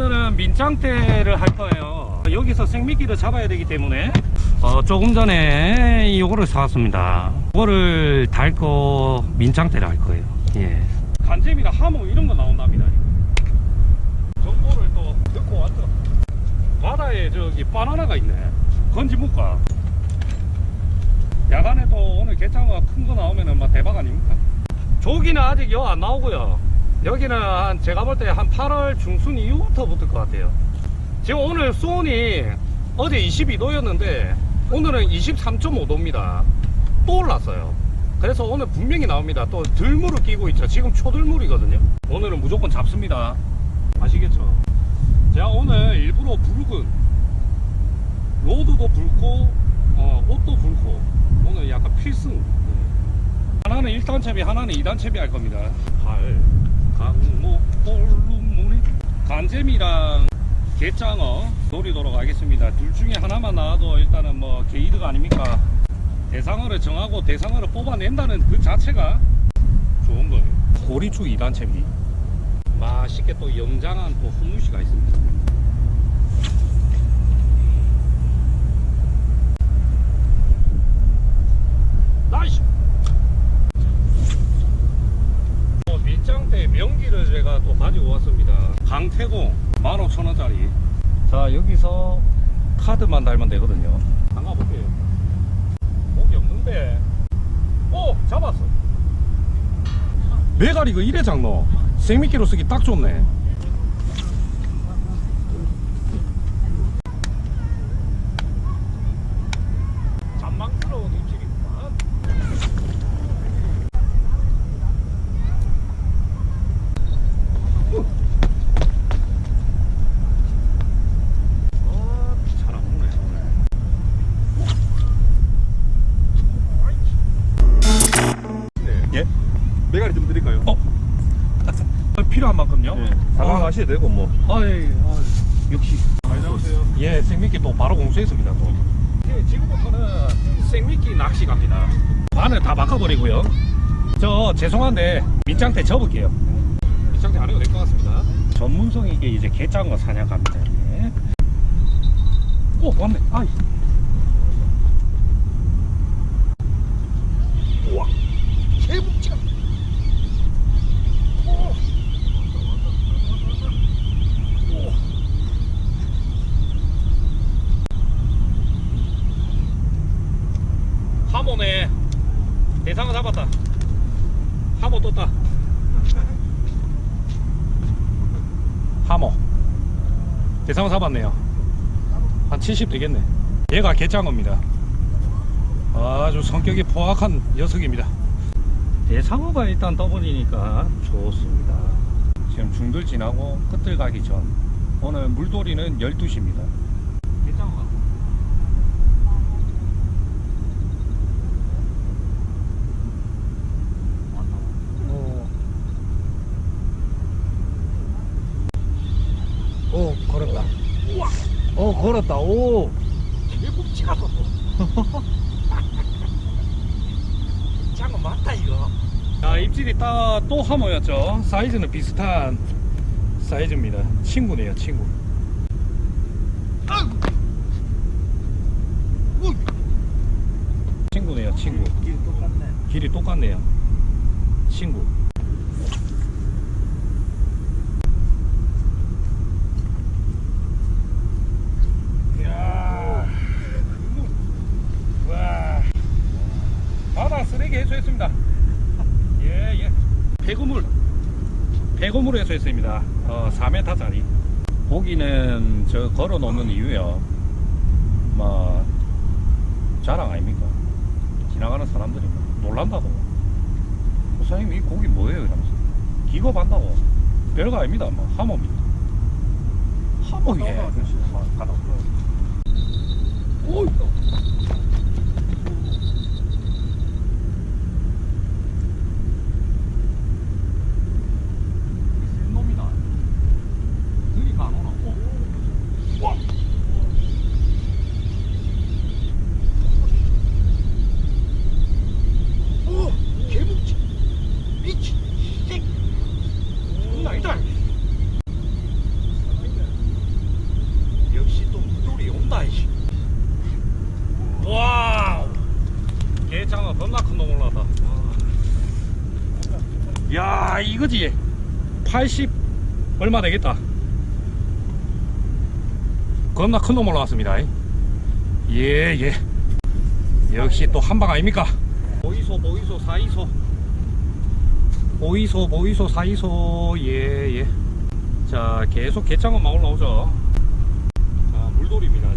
오늘은 민짱대를 할 거예요. 여기서 생미끼를 잡아야 되기 때문에 어, 조금 전에 이거를 사왔습니다. 이거를 달고 민짱대를 할 거예요. 예. 간잼이나 하모 이런 거 나온답니다. 정보를 또 듣고 왔죠. 바다에 저기 바나나가 있네. 건지 못가. 야간에 또 오늘 개창어가 큰 거 나오면은 막 대박 아닙니까? 조기는 아직 여 안 나오고요. 여기는 한 제가 볼 때 한 8월 중순 이후부터 붙을 것 같아요. 지금 오늘 수온이 어제 22도였는데 오늘은 23.5도입니다. 또 올랐어요. 그래서 오늘 분명히 나옵니다. 또 들물을 끼고 있죠. 지금 초들물이거든요. 오늘은 무조건 잡습니다. 아시겠죠? 제가 오늘 일부러 붉은 로드도 붉고 어, 옷도 붉고 오늘 약간 필승 네. 하나는 1단 채비 하나는 2단 채비 할 겁니다 발 강목 볼루무늬 간잼이랑 게장어 놀이도록 하겠습니다. 둘 중에 하나만 나와도 일단은 뭐 게이드가 아닙니까? 대상어를 정하고 대상어를 뽑아낸다는 그 자체가 좋은 거예요. 고리축 2단 채비 맛있게 또 영장한 또 후무시가 있습니다 나이스 어, 밑장대 명기를 제가 또 가지고 왔습니다 강태공 15,000원짜리 자 여기서 카드 만 달면 되거든요. 안 가볼게요. 목이 없는데. 오 잡았어. 메가리 그 이래 장노. 생미끼로 쓰기 딱 좋네 잔망스러운 입질이구만 어, 잘안 먹네 예? 메가리 좀 드릴까요? 어? 필요한 예. 상황하셔도 되고 뭐. 아이, 아이, 역시. 많이 잡으세요. 예, 생미끼 또 바로 공수했습니다. 또. 예, 지금부터는 생미끼 낚시 갑니다. 바늘 다 바꿔버리고요. 저 죄송한데 밑장대 접을게요. 밑장대 안 해도 될 것 같습니다. 전문성 있게 이제 게장어 사냥 갑니다. 예. 오, 왔네. 아이. 우와, 개묵지가. 오. 오. 하모네 대상어 잡았다. 하모 떴다. 하모. 대상어 잡았네요. 한 70 되겠네. 얘가 개장어입니다. 아주 성격이 포악한 녀석입니다. 대상어가 일단 떠버리니까 좋습니다. 지금 중들 지나고 끝들 가기 전 오늘 물돌이는 12시입니다 개장어가 오 걸었다 오 걸었다. 오. 개복지가 떴어 장어 맞다 이거. 자 입질이 딱또 하모였죠. 사이즈는 비슷한 사이즈입니다. 친구네요 친구. 친구네요 친구. 길 똑같네. 길이 똑같네 요. 친구 이야. 와. 바다 쓰레기 해소했습니다. 예, 예. 폐구물. 폐구물 해소했습니다. 어, 4m짜리. 고기는 저 걸어 놓는 이유요. 뭐, 자랑 아닙니까? 지나가는 사람들이 뭐 놀란다고. 사장님, 이 고기 뭐예요? 이러면서. 기겁한다고. 별거 아닙니다. 뭐, 하모입니다. 하모, 예. 오, 야 이거지. 80 얼마 되겠다. 겁나 큰 놈 올라왔습니다. 예예. 예. 역시 또 한방 아닙니까? 보이소 보이소 사이소. 보이소 보이소 사이소. 예예. 자 계속 개창원만 올라오죠. 자 물돌입니다.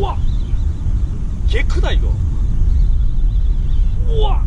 우와. 개 크다, 이거. 우와.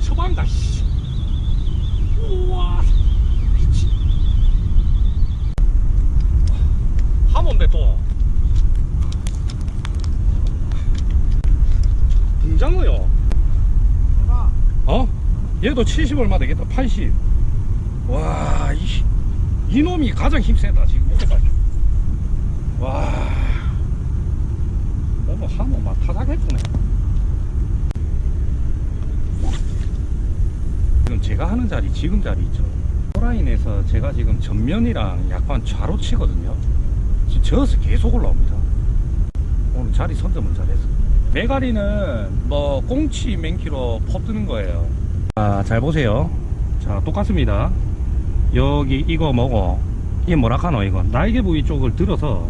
처방다, 씨. 우와 미치 하몬데 또 붕장어요 어? 얘도 70 얼마 되겠다 80 와 이, 이놈이 가장 힘세다 지금 와. 너무 하모 막 타작해주네 지금 제가 하는 자리 지금 자리 있죠. 호라인에서 제가 지금 전면이랑 약간 좌로 치거든요. 지금 저어서 계속 올라옵니다. 오늘 자리 선점은 잘했어. 메가리는 뭐 꽁치 맹키로 퍼 뜨는 거예요. 자잘 보세요. 자 똑같습니다. 여기 이거 뭐고 이게 뭐라 카노 이거 날개 부위 쪽을 들어서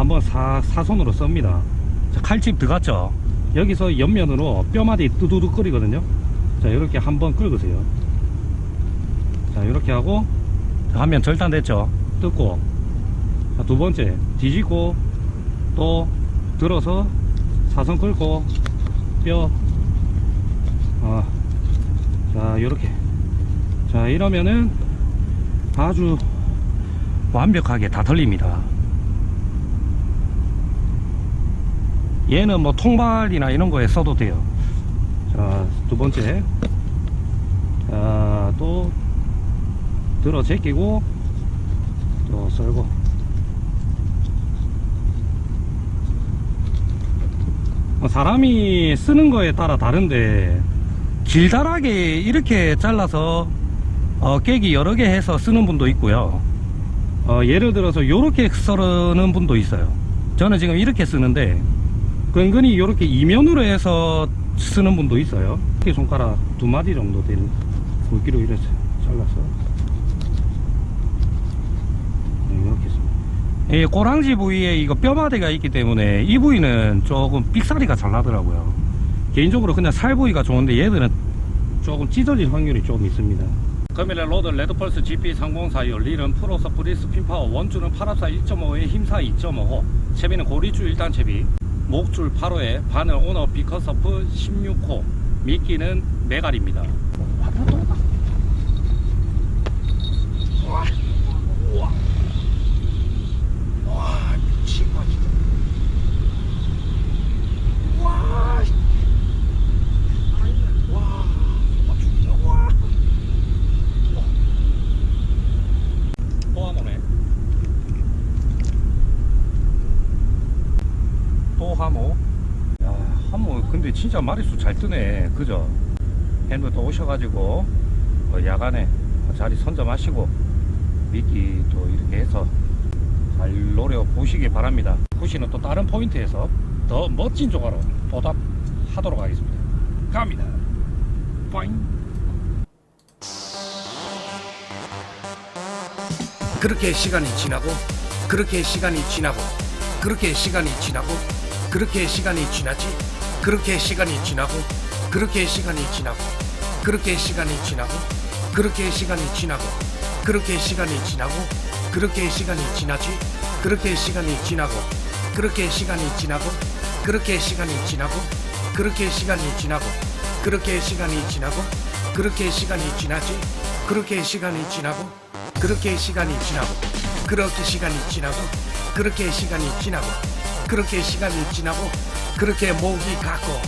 한번 사, 사선으로 썹니다. 자, 칼집 들어갔죠? 여기서 옆면으로 뼈마디 뚜두둑 거리거든요. 자 이렇게 한번 긁으세요. 자 이렇게 하고 한 면 절단됐죠? 뜯고. 자, 두 번째 뒤집고 또 들어서 사선 긁고 뼈. 아, 자 이렇게. 자 이러면은 아주 완벽하게 다 털립니다 얘는 뭐 통발이나 이런 거에 써도 돼요 자, 두 번째. 자, 또 들어 제끼고 또 썰고. 뭐 사람이 쓰는 거에 따라 다른데 길다랗게 이렇게 잘라서 어, 깨기 여러 개 해서 쓰는 분도 있고요. 어, 예를 들어서 이렇게 썰는 분도 있어요. 저는 지금 이렇게 쓰는데 근근히 이렇게 이면으로 해서 쓰는 분도 있어요. 이렇게 손가락 두 마디 정도 되는 굵기로 이렇게 잘라서 네, 이렇게 씁니다. 이 꼬랑지 부위에 이거 뼈마디가 있기 때문에 이 부위는 조금 삑사리가 잘 나더라고요. 개인적으로 그냥 살 부위가 좋은데 얘들은 조금 찢어질 확률이 조금 있습니다. 커밀레 로드 레드펄스 GP304 열리는 프로서 프리 스 핀파워 원줄은 8합사 1.5에 힘사 2.5호 채비는 고리줄 1단 채비 목줄 8호에 바늘 오너 비커서프 16호 미끼는 메갈입니다. 와 미친거 진짜 와 와, 죽이자, 와. 또 하모네. 또 하모. 야, 하모, 근데 진짜 마리수 잘 뜨네. 그죠? 또 오셔가지고, 어, 야간에 자리 선점하시고, 미끼 또 이렇게 해서 잘 노려 보시기 바랍니다. 후시는 또 다른 포인트에서 더 멋진 조가로 보답하도록 하겠습니다. 갑니다. 빠잉. 그렇게 시간이 지나고 그렇게 시간이 지나고 그렇게 시간이 지나고 그렇게 시간이 지나지 그렇게 시간이 지나고 그렇게 시간이 지나고 그렇게 시간이 지나고 그렇게 시간이 지나고 그렇게 시간이 지나고 그렇게 시간이 지나지 그렇게 시간이 지나고 그렇게 시간이 지나고 그렇게 시간이 지나고 그렇게 시간이 지나고 그렇게 시간이 지나고 그렇게 시간이 지나지 그렇게 시간이 지나고 그렇게 시간이 지나고 그렇게 시간이 지나고 그렇게 시간이 지나고 그렇게 시간이 지나고 그렇게 목이 갔고